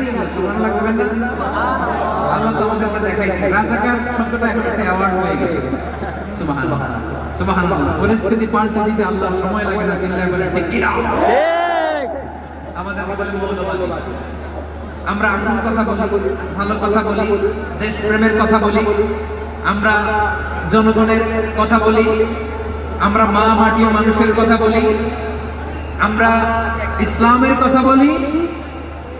হয়ে পরিস্থিতি পাল্টে দিতে আল্লাহ সময় লাগে না আমরা আসল কথা বলি ভালো কথা বলি দেশ প্রেমের কথা বলি আমরা জনগণের কথা বলি আমরা মা মাটি মানুষের কথা বলি আমরা ইসলামের কথা বলি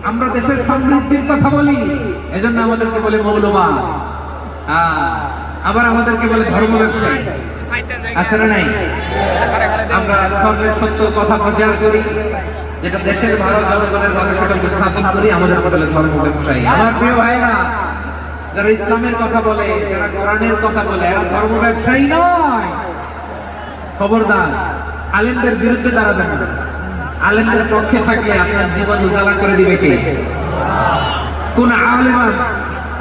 আমরা দেশের সমৃদ্ধির কথা বলি, এজন্য আমাদেরকে বলে মৌলবাদ। আবার আমাদেরকে বলে ধর্ম ব্যবসায়ী। আসলে নাই? আমরা ধর্মের সত্য কথা প্রচার করি, যেটা দেশের ভালো জনগণের ভালো সেটা উপস্থাপন করি, আমাদের বলে ধর্ম ব্যবসায়ী। আমার প্রিয় ভাইরা যারা ইসলামের কথা বলে, যারা কোরআনের কথা বলে, এরা ধর্ম ব্যবসায়ী নয়। খবরদার, আলেমদের বিরুদ্ধে দাঁড়াবেন না। আলেমদের পক্ষে থাকলে আপনার জীবন উজালা করে দিবে কে? কোন আলেমান?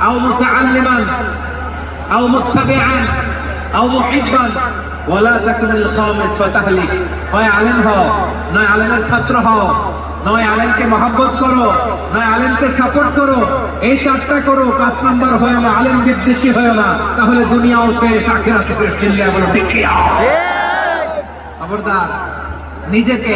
আও মুতাআল্লিমান? আও মুত্তাবিআন? আও মুহিব্বান? ওয়ালা তাকুনিল খামিস ফাতাহলিক। হয় আলেম হও নয় আলেমের ছাত্র হও নয় আলেমকে মহব্বত করো নয় আলেমকে সাপোর্ট করো এই চারটা করো পাঁচ নাম্বার হয় না আলেম বিদ্বেষী হয় না তাহলে দুনিয়াও শেষ আখিরাত শেষ চিল্লিয়া বলো ঠিক খবরদার নিজেকে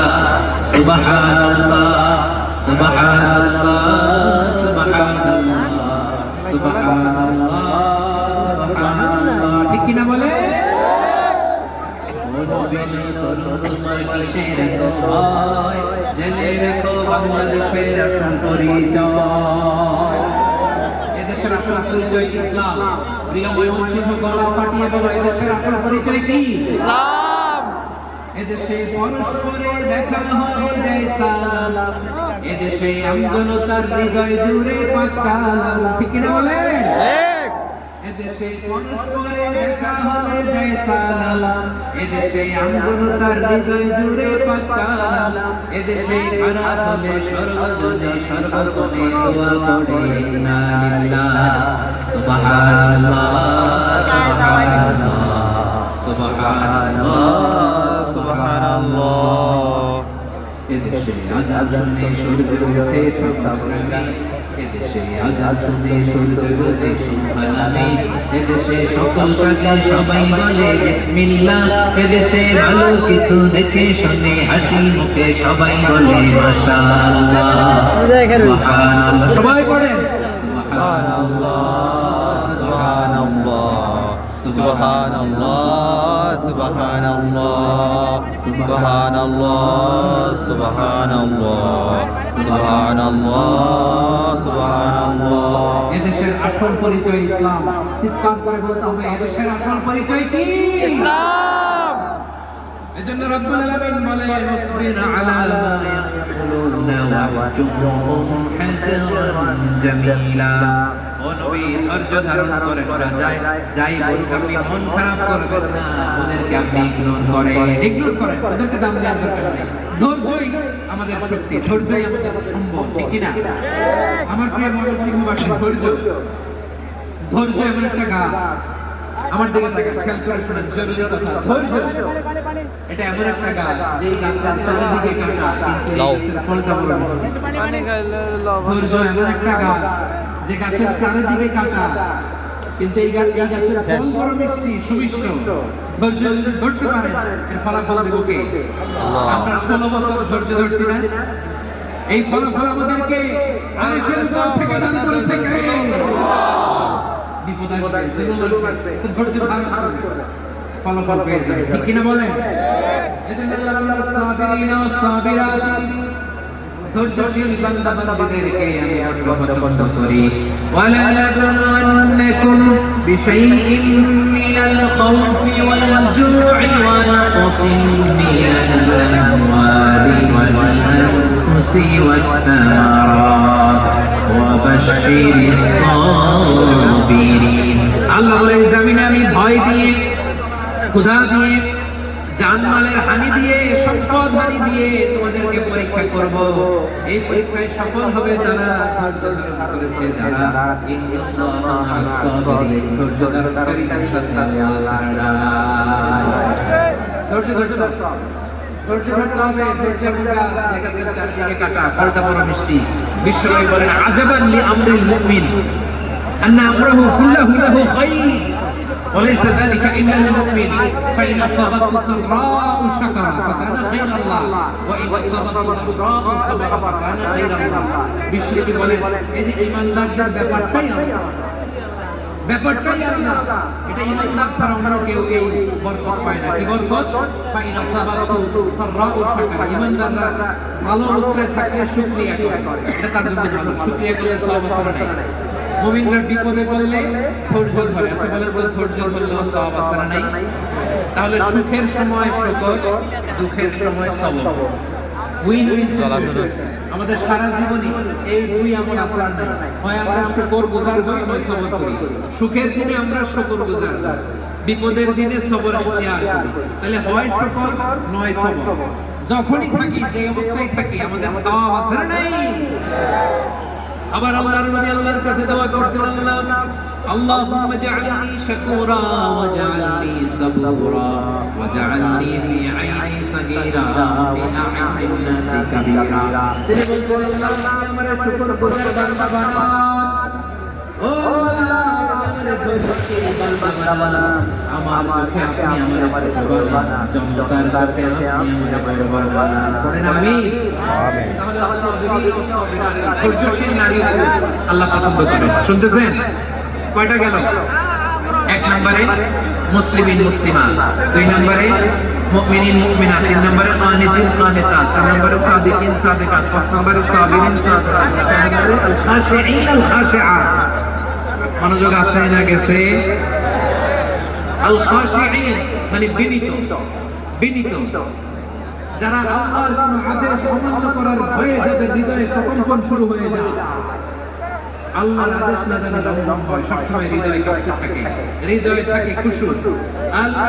সুবহানাল্লাহ সুবহানাল্লাহ সুবহানাল্লাহ সুবহানাল্লাহ। সুবহানাল্লাহ ঠিক কি না বলে মনোবিনী তরুণ তোমার কিসের এত ভয়? জেনে রেখো বাংলাদেশের আসল পরিচয় এদেশের আসল পরিচয় ইসলাম প্রিয় ময়মনসিংহ গলা ফাটিয়ে বলো এদেশের আসল পরিচয় কি? ইসলাম। এদেশে পরস্পরে দেখা হলে দেয় সালাম এদেশে আমজনতার হৃদয় জুড়ে পাকালাম ঠিক না বলেন? এদেশে পরস্পরে দেখা হলে দেয় সালাম এদেশে আমজনতার হৃদয় জুড়ে পাকালাম এদেশে খারাপ হলে সর্বজনে সর্বজনে দোয়া পড়ে লিল্লাহ। সুবহানাল্লাহ সুবহানাল্লাহ সুবহানাল্লাহ। এদেশে আজান শুনে সূর্য ওঠে সকাল এদেশে আজান শুনে সূর্য ডোবে সন্ধ্যা এদেশে সকল কাজে সবাই বলে বিসমিল্লাহ। এদেশে ভালো কিছু দেখে শুনে হাসি মুখে সবাই বলে মাশাআল্লাহ। সুবহানাল্লাহ। সবাই পড়েন সুবহানাল্লাহ সুবহানাল্লাহ সুবহানাল্লাহ। সুবহানাল্লাহ সুবহানাল্লাহ সুবহানাল্লাহ সুবহানাল্লাহ এদেশের আসল পরিচয় ইসলাম। চিৎকার করে বলতে হবে এদেশের আসল পরিচয় কি? ইসলাম! এজন্য রব্বুল আলামিন বলে মুসবির আলা মা ইয়াকুলুনা হাজরান জামিলা। ধৈর্য ধারণ যায়, যাই বলুক আপনি মন খারাপ করবেন না, ওদেরকে আপনি ইগনোর ইগনোর করেন, ওদেরকে দাম দেওয়ার দরকার নেই। ধৈর্যই আমাদের শক্তি, ধৈর্যই আমাদের সম্বল, ঠিক কি না আমার প্রিয় মনোজ সিংহবাসী, ধৈর্য। ধৈর্য এমন একটা গাছ। আমার দিকে তাকান, খেয়াল করে শোনেন, জরুরি কথা, ধৈর্য। এটা এমন একটা গাছ যে গাছের চারিদিকে কাটা, কিন্তু ফলটা বড়। ধৈর্য এমন একটা গাছ যে গাছের চারিদিকে কাটা। কিন্তু এই গা- এই গাছের ফল বড় মিষ্টি সুমিষ্ট। ধৈর্য যদি ধরতে পারেন এর ফলাফল দেবো কে? আমরা ষোলো বছর ধৈর্য ধরছি না। এই ফলাফল আমাদেরকে আরেশের উপর থেকে দান করেছে কে? বিপদ আসবে জুলুম আসবে। তো ধৈর্য ধারণ করবে। ফলাফল পেয়ে যাবে। ঠিক কিনা বলেন? এজন্য আল্লাহ সাবিরিনা সাবিরাতি ধৈর্যশীল বান্দা বান্দাদেরকে আমি বড় পছন্দ করি। ওয়ালা লাকুনান্নাকুম বিশাইইন মিনাল খাউফি ওয়াল জুউই ওয়া নাকসিন মিনাল আমওয়ালি ওয়াল আনফুসি ওয়াস সামারাত ওয়া বাশশিরিস সাবিরিন আল্লাহ বলে জমিনে আমি ভয় দিয়ে খোদা দিয়ে জানমালের হানি দিয়ে, সম্পদ হানি দিয়ে তোমাদেরকে পরীক্ষা করব। এই পরীক্ষায় সফল হবে তারা ধৈর্য ধারণ করেছে যারা। ধৈর্য ধারণকারীদের সাথে ধৈর্য ধৈর্য বলেন আমরিল মুমিন, আন্না আমরাহু কুল্লাহু লাহু খাইর। وليس ذلك إلا للمؤمن فإن أصابته سراء شكر فكان خير الله وإن أصابته ضراء صبر فكان خير الله বিশ্বনবী বলেন এই যে ইমানদারদের ব্যাপারটাই আলাদা ব্যাপারটাই আলাদা এটা ইমানদার ছাড়া অন্য কেউ এই বরকত পায় না কি বরকত ফাইন আসাবাতু সাররাউ শাকারা ইমানদাররা ভালো অবস্থায় থাকলে শুকরিয়া করে এটা তার জন্য ভালো শুকরিয়া করলে সওয়াব আছে না নাই মুমিনরা বিপদে পড়লে ধৈর্য ধরে। আচ্ছা বলেন তো ধৈর্য ধরলেও সওয়াব আছে না নাই? তাহলে সুখের সময় শুকর দুঃখের সময় সবর উইন উইন আমাদের সারা জীবনে এই দুই আমল আসার নাই। হয় আমরা শুকর গুজার হই নয় সবর করি। সুখের দিনে আমরা শুকর গুজার হই। বিপদের দিনে সবর ইখতিয়ার করি। তাহলে হয় শুকর নয় সবর যখনই থাকি যে অবস্থায় থাকি আমাদের আছে না নাই? আবার আল্লাহর নবী আল্লাহর কাছে দোয়া করতেন আল্লাহ اللهم اجعلني شكورا واجعلني صبورا واجعلني في عيني صغيرا وفي أعين الناس كبيرا তিনি বলতেন আল্লাহ আপনি আমার শুকর গুজার বান্দা বানান ও আল্লাহ আপনি আমার চোখে আপনি আমার ছোট বানান জনতার চোখে আপনি আমার বড় বানান করেন আমি? তাহলে ধৈর্যশীল নারী আল্লাহ পছন্দ করে। শুনতেছেন? কয়টা গেল? এক নম্বরে মুসলিমিন মুসলিমা। দুই নম্বরে মুমিনিন মুমিনা। তিন নম্বরে কানিতিন কানিতা চার নম্বরে সাদিকিন সাদিকাত। পাঁচ নম্বরে সাবিরিন সাবিরাত ছয় নম্বরে আল খাশিঈন আল খাশিআত মনোযোগ আছে না গেছে মানে বিনীত বিনীত। যারা আল্লাহর কোন আদেশ অমান্য করার ভয়ে যাদের হৃদয়ে কম্পন শুরু হয়ে যায়, আল্লাহর আদেশ না জানি লঙ্ঘন হয়। সবসময় হৃদয় কাঁপতে থাকে। হৃদয়ে থাকে কুসুর আল্লাহ